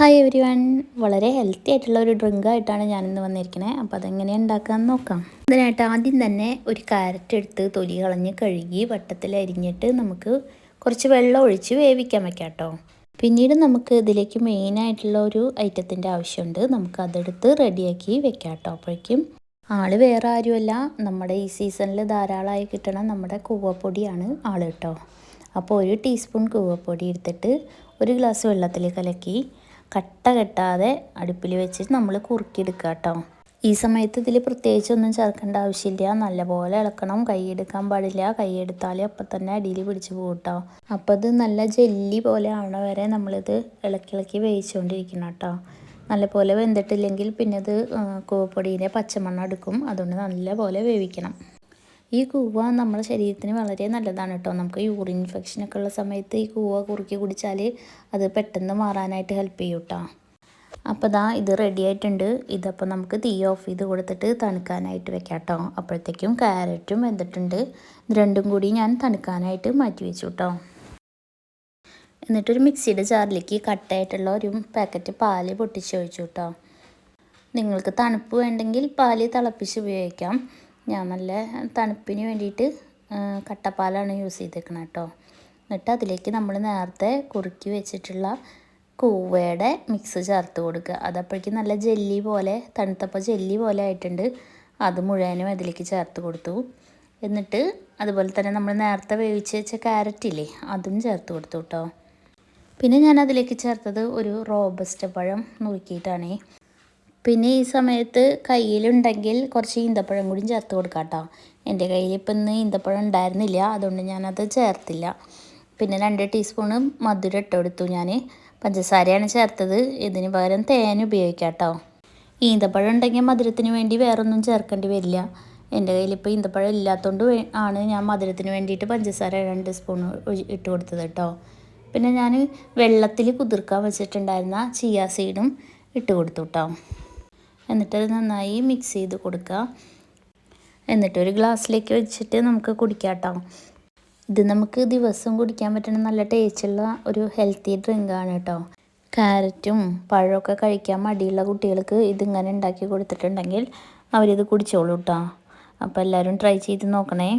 Hi everyone വളരെ healthy ആയിട്ടുള്ള ഒരു ഡ്രിങ്ക് ആയിട്ടാണ് ഞാനിന്ന് വന്നിരിക്കുന്നത് അപ്പോൾ അതെങ്ങനെ ഉണ്ടാക്കാമെന്ന് നോക്കാം. അതിനായിട്ട് ആദ്യം തന്നെ ഒരു കാരറ്റ് എടുത്ത് തൊലി കളഞ്ഞ് കഴുകി വട്ടത്തിൽ അരിഞ്ഞിട്ട് നമുക്ക് കുറച്ച് വെള്ളം ഒഴിച്ച് വേവിക്കാൻ വെക്കാം കേട്ടോ പിന്നീട് നമുക്ക് ഇതിലേക്ക് മെയിനായിട്ടുള്ള ഒരു ഐറ്റത്തിന്റെ ആവശ്യമുണ്ട്. നമുക്ക് അതെടുത്ത് റെഡിയാക്കി വെക്കാം കേട്ടോ അപ്പോഴേക്കും. ആൾ വേറെ ആരുമല്ല. നമ്മുടെ ഈ സീസണിൽ ധാരാളമായി കിട്ടണം നമ്മുടെ കൂവപ്പൊടിയാണ് ആൾ കേട്ടോ അപ്പോൾ ഒരു ടീസ്പൂൺ കൂവപ്പൊടി എടുത്തിട്ട് ഒരു ഗ്ലാസ് വെള്ളത്തിൽ കലക്കി കട്ട കെട്ടാതെ അടുപ്പിൽ വെച്ചിട്ട് നമ്മൾ കുറുക്കിയെടുക്കുക കേട്ടോ. ഈ സമയത്ത് ഇതിൽ പ്രത്യേകിച്ചൊന്നും ചേർക്കേണ്ട ആവശ്യമില്ല. നല്ലപോലെ ഇളക്കണം. കൈയെടുക്കാൻ പാടില്ല. കൈയെടുത്താൽ അപ്പം തന്നെ അടിയിൽ പിടിച്ച് പോകും കേട്ടോ. അപ്പോൾ ഇത് നല്ല ജെല്ലി പോലെ ആവണ വരെ നമ്മളിത് ഇളക്കി ഇളക്കി വേവിച്ചുകൊണ്ടിരിക്കണം കേട്ടോ. നല്ലപോലെ വെന്തിട്ടില്ലെങ്കിൽ പിന്നെ ഇത് കൂവപ്പൊടീന്റെ പച്ചമണ്ണം എടുക്കും. അതുകൊണ്ട് നല്ലപോലെ വേവിക്കണം. ഈ കൂവ നമ്മുടെ ശരീരത്തിന് വളരെ നല്ലതാണ് കേട്ടോ. നമുക്ക് യൂറിൻ ഇൻഫെക്ഷൻ ഒക്കെ ഉള്ള സമയത്ത് ഈ കൂവ കുറുക്കി കുടിച്ചാൽ അത് പെട്ടെന്ന് മാറാനായിട്ട് ഹെൽപ്പ് ചെയ്യും കേട്ടോ അപ്പോൾ ദാ ഇത് റെഡി ആയിട്ടുണ്ട്. ഇതപ്പോൾ നമുക്ക് തീ ഓഫ് ചെയ്ത് കൊടുത്തിട്ട് തണുക്കാനായിട്ട് വെക്കാം കേട്ടോ അപ്പോഴത്തേക്കും ക്യാരറ്റും വെന്തിട്ടുണ്ട്. ഇത് രണ്ടും കൂടി ഞാൻ തണുക്കാനായിട്ട് മാറ്റി വെച്ചു കേട്ടോ എന്നിട്ടൊരു മിക്സിയുടെ ജാറിലേക്ക് കട്ടായിട്ടുള്ള ഒരു പാക്കറ്റ് പാൽ പൊട്ടിച്ച് ഒഴിച്ചു കേട്ടോ നിങ്ങൾക്ക് തണുപ്പ് വേണ്ടെങ്കിൽ പാൽ തിളപ്പിച്ച് ഉപയോഗിക്കാം. ഞാൻ നല്ല തണുപ്പിന് വേണ്ടിയിട്ട് കട്ടപ്പാലാണ് യൂസ് ചെയ്തേക്കുന്നത് കേട്ടോ എന്നിട്ട് അതിലേക്ക് നമ്മൾ നേരത്തെ കുറുക്കി വെച്ചിട്ടുള്ള കൂവയുടെ മിക്സ് ചേർത്ത് കൊടുക്കുക. അതപ്പോഴേക്കും നല്ല ജെല്ലി പോലെ തണുത്തപ്പോൾ ജെല്ലി പോലെ ആയിട്ടുണ്ട്. അത് മുഴുവനും അതിലേക്ക് ചേർത്ത് കൊടുത്തു. എന്നിട്ട് അതുപോലെ തന്നെ നമ്മൾ നേരത്തെ വേവിച്ച് വെച്ച ക്യാരറ്റില്ലേ അതും ചേർത്ത് കൊടുത്തു കേട്ടോ പിന്നെ ഞാൻ അതിലേക്ക് ചേർത്തത് ഒരു റോബസ്റ്റ് പഴം നുറുക്കിയിട്ടാണേ. പിന്നെ ഈ സമയത്ത് കയ്യിലുണ്ടെങ്കിൽ കുറച്ച് ഈന്തപ്പഴം കൂടി ചേർത്ത് കൊടുക്കാം കേട്ടോ. എന്റെ കയ്യിൽ ഇപ്പം ഇന്ന് ഈന്തപ്പഴം ഉണ്ടായിരുന്നില്ല അതുകൊണ്ട് ഞാനത് ചേർത്തില്ല. പിന്നെ രണ്ട് ടീസ്പൂണ് മധുരം ഇട്ട് കൊടുത്തു ഞാൻ പഞ്ചസാരയാണ് ചേർത്തത്. ഇതിന് പകരം തേൻ ഉപയോഗിക്കാം കേട്ടോ. ഈന്തപ്പഴം ഉണ്ടെങ്കിൽ മധുരത്തിന് വേണ്ടി വേറൊന്നും ചേർക്കേണ്ടി വരില്ല. എന്റെ കയ്യിൽ ഇപ്പോൾ ഈന്തപ്പഴം ഇല്ലാത്തതുകൊണ്ട് ആണ് ഞാൻ മധുരത്തിന് വേണ്ടിയിട്ട് പഞ്ചസാര രണ്ട് സ്പൂൺ ഇട്ട് കൊടുത്തത് കേട്ടോ. പിന്നെ ഞാൻ വെള്ളത്തിൽ കുതിർക്കാൻ വെച്ചിട്ടുണ്ടായിരുന്ന ചിയ സീഡും ഇട്ട് കൊടുത്തു കേട്ടോ. എന്നിട്ടത് നന്നായി മിക്സ് ചെയ്ത് കൊടുക്കുക. എന്നിട്ടൊരു ഗ്ലാസ്സിലേക്ക് വെച്ചിട്ട് നമുക്ക് കുടിക്കാം കേട്ടോ ഇത് നമുക്ക് ദിവസം കുടിക്കാൻ പറ്റുന്ന നല്ല ടേസ്റ്റുള്ള ഒരു ഹെൽത്തി ഡ്രിങ്കാണ് കേട്ടോ ക്യാരറ്റും പഴമൊക്കെ കഴിക്കാൻ മടിയുള്ള കുട്ടികൾക്ക് ഇതിങ്ങനെ ഉണ്ടാക്കി കൊടുത്തിട്ടുണ്ടെങ്കിൽ അവരിത് കുടിച്ചോളൂ കേട്ടോ അപ്പോൾ എല്ലാവരും ട്രൈ ചെയ്ത് നോക്കണേ.